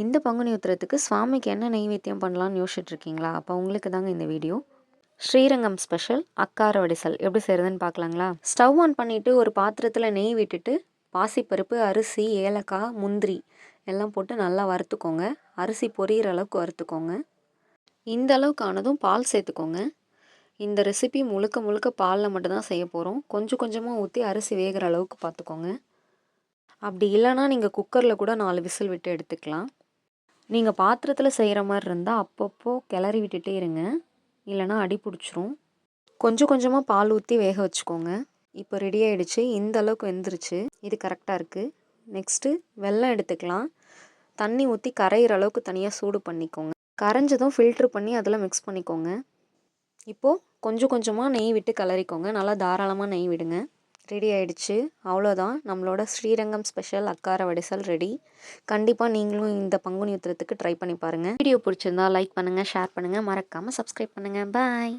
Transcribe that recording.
இந்த பங்குனி உத்திரத்துக்கு சுவாமிக்கு என்ன நெய்வேத்தியம் பண்ணலான்னு யோசிச்சுட்டு இருக்கீங்களா அப்போ உங்களுக்கு தாங்க இந்த வீடியோ. ஸ்ரீரங்கம் ஸ்பெஷல் அக்கார வடிசல். எப்படி செய்கிறதுன்னு பார்க்கலாங்களா? ஸ்டவ் ஆன் பண்ணிவிட்டு ஒரு பாத்திரத்தில் நெய் விட்டுட்டு பாசிப்பருப்பு அரிசி ஏலக்காய் முந்திரி எல்லாம் போட்டு நல்லா வறுத்துக்கோங்க. அரிசி பொரியிற அளவுக்கு வறுத்துக்கோங்க. இந்த அளவுக்கு ஆனதும் பால் சேர்த்துக்கோங்க. இந்த ரெசிபி முழுக்க முழுக்க பாலில் மட்டும்தான் செய்ய போகிறோம் கொஞ்சம் கொஞ்சமாக ஊற்றி அரிசி வேகிற அளவுக்கு பார்த்துக்கோங்க. அப்படி இல்லைனா நீங்கள் குக்கரில் கூட நாலு விசில் விட்டு எடுத்துக்கலாம். நீங்கள் பாத்திரத்தில் செய்கிற மாதிரி இருந்தால் அப்பப்போ கிளறி விட்டுட்டே இருங்க. இல்லைனா அடி பிடிச்சிரும். கொஞ்சம் கொஞ்சமாக பால் ஊற்றி வேக வச்சுக்கோங்க. இப்போ ரெடி ஆகிடுச்சு இந்த அளவுக்கு வெந்துருச்சு. இது கரெக்டாக இருக்குது நெக்ஸ்ட்டு வெல்லம் எடுத்துக்கலாம். தண்ணி ஊற்றி கரையிற அளவுக்கு தனியாக சூடு பண்ணிக்கோங்க. கரைஞ்சதும் ஃபில்ட்ரு பண்ணி அதில் மிக்ஸ் பண்ணிக்கோங்க. இப்போது கொஞ்சம் கொஞ்சமாக நெய் விட்டு கலரிக்கோங்க நல்லா தாராளமாக நெய் விடுங்க. ரெடி ஆகிடுச்சு அவ்வளோதான். நம்மளோட ஸ்ரீரங்கம் ஸ்பெஷல் அக்கார வடிசல் ரெடி. கண்டிப்பாக நீங்களும் இந்த பங்குனி உத்திரத்துக்கு ட்ரை பண்ணி பாருங்கள் வீடியோ பிடிச்சிருந்தா லைக் பண்ணுங்கள் ஷேர் பண்ணுங்கள் மறக்காமல் சப்ஸ்கிரைப் பண்ணுங்கள் பாய்